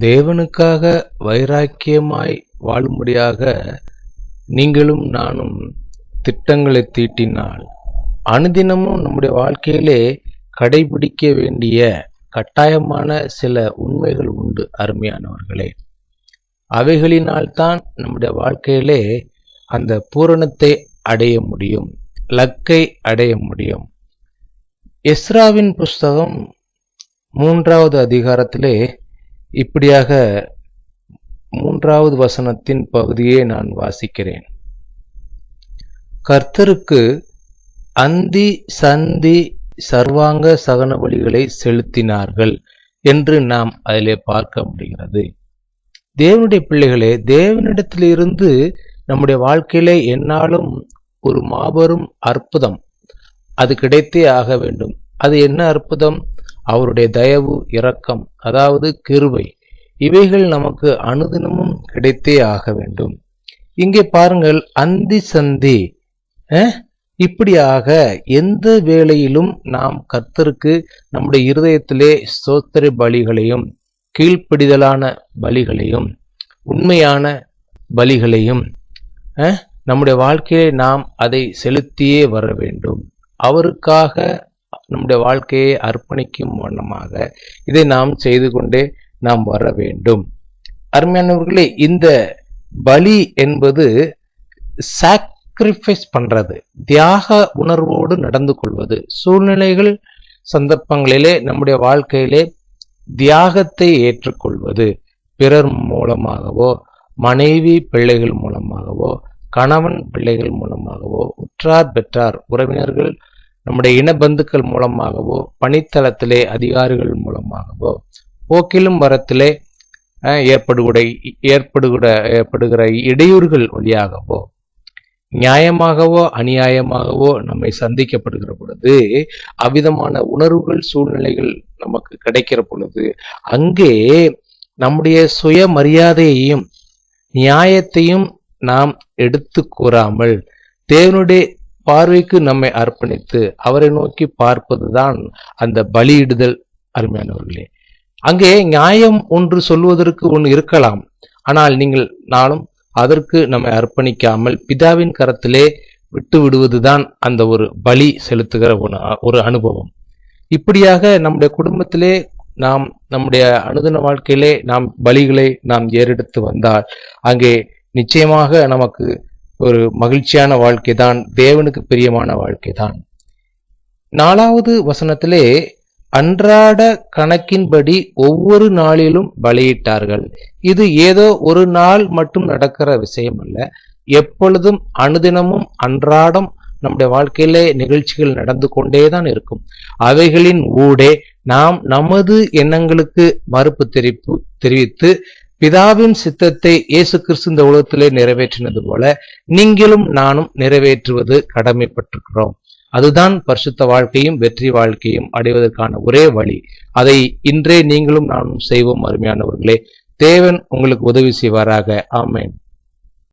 தேவனுக்காக வைராக்கியமாய் வாழும்படியாக நீங்களும் நானும் திட்டங்களை தீட்டினால் அனுதினமும் நம்முடைய வாழ்க்கையிலே கடைபிடிக்க வேண்டிய கட்டாயமான சில உண்மைகள் உண்டு அருமையானவர்களே. அவைகளினால்தான் நம்முடைய வாழ்க்கையிலே அந்த பூரணத்தை அடைய முடியும் லக்கை அடைய முடியும். எஸ்ராவின் புஸ்தகம் மூன்றாவது அதிகாரத்திலே இப்படியாக மூன்றாவது வசனத்தின் பகுதியை நான் வாசிக்கிறேன். கர்த்தருக்கு அந்தி சந்தி சர்வாங்க சகன பலிகளை செலுத்தினார்கள் என்று நாம் அதிலே பார்க்க முடிகிறது. தேவனுடைய பிள்ளைகளே தேவனிடத்திலிருந்து நம்முடைய வாழ்க்கையிலே என்னாலும் ஒரு மாபெரும் அற்புதம் அது கிடைத்தே ஆக வேண்டும். அது என்ன அற்புதம்? அவருடைய தயவு இரக்கம் அதாவது கிருபை இவைகள் நமக்கு அனுதினமும் கிடைத்தே ஆக வேண்டும். இங்கே பாருங்கள் அந்தி சந்தி இப்படியாக எந்த வேளையிலும் நாம் கர்த்தருக்கு நம்முடைய இருதயத்திலே சோத்திர பலிகளையும் கீழ்ப்படிதலான பலிகளையும் உண்மையான பலிகளையும் நம்முடைய வாழ்க்கையிலே நாம் அதை செலுத்தியே வர வேண்டும். அவருக்காக நம்முடைய வாழ்க்கையை அர்ப்பணிக்கும் வண்ணமாக இதை நாம் செய்து கொண்டே நாம் வர வேண்டும். அருமையானவர்களே இந்த பலி என்பது சாக்ரிஃபைஸ் பண்றது தியாக உணர்வோடு நடந்து கொள்வது. சூழ்நிலைகள் சந்தர்ப்பங்களிலே நம்முடைய வாழ்க்கையிலே தியாகத்தை ஏற்றுக்கொள்வது. பிறர் மூலமாகவோ மனைவி பிள்ளைகள் மூலமாகவோ கணவன் பிள்ளைகள் மூலமாகவோ உற்றார் பெற்றார் உறவினர்கள் நம்முடைய இனபந்துக்கள் மூலமாகவோ பணித்தளத்திலே அதிகாரிகள் மூலமாகவோ போக்கிலும் வரத்திலே அஹ், ஏற்படுகிற ஏற்படுகிற ஏற்படுகிற இடையூறுகள் வழியாகவோ நியாயமாகவோ அநியாயமாகவோ நம்மை சந்திக்கப்படுகிற பொழுது அவ்விதமான உணர்வுகள் சூழ்நிலைகள் நமக்கு கிடைக்கிற பொழுது அங்கே நம்முடைய சுயமரியாதையையும் நியாயத்தையும் நாம் எடுத்து கூறாமல் தேவனுடைய பார்வைக்கு நம்மை அர்ப்பணித்து அவரை நோக்கி பார்ப்பதுதான் அந்த பலியிடுதல் அருமையானவர்களே. அங்கே நியாயம் ஒன்று சொல்வதற்கு ஒன்று இருக்கலாம். ஆனால் நீங்கள் நானும் அதற்கு நம்மை அர்ப்பணிக்காமல் பிதாவின் கரத்திலே விட்டு விடுவதுதான் அந்த ஒரு பலி செலுத்துகிற ஒரு- ஒரு அனுபவம். இப்படியாக நம்முடைய குடும்பத்திலே நாம் நம்முடைய அனுதின வாழ்க்கையிலே நாம் பலிகளை நாம் ஏறெடுத்து வந்தால் அங்கே நிச்சயமாக நமக்கு ஒரு மகிழ்ச்சியான வாழ்க்கை தான் தேவனுக்கு பிரியமான வாழ்க்கை தான் நாலாவது வசனத்திலே அன்றாட கணக்கின்படி ஒவ்வொரு நாளிலும் பலியிட்டார்கள். இது ஏதோ ஒரு நாள் மட்டும் நடக்கிற விஷயம் அல்ல எப்பொழுதும் அனுதினமும் அன்றாடம் நம்முடைய வாழ்க்கையிலே நிகழ்ச்சிகள் நடந்து கொண்டேதான் இருக்கும். அவைகளின் ஊடே நாம் நமது எண்ணங்களுக்கு மறுப்பு தெரிப்பு தெரிவித்து பிதாவின் சித்தத்தை இயேசு கிறிஸ்து இந்த உலகத்திலே நிறைவேற்றினது போல நீங்களும் நானும் நிறைவேற்றுவது கடமைப்பட்டிருக்கிறோம். அதுதான் பரிசுத்த வாழ்க்கையும் வெற்றி வாழ்க்கையும் அடைவதற்கான ஒரே வழி. அதை இன்றே நீங்களும் நானும் செய்வோம் அருமையானவர்களே. தேவன் உங்களுக்கு உதவி செய்வாராக. ஆமேன்.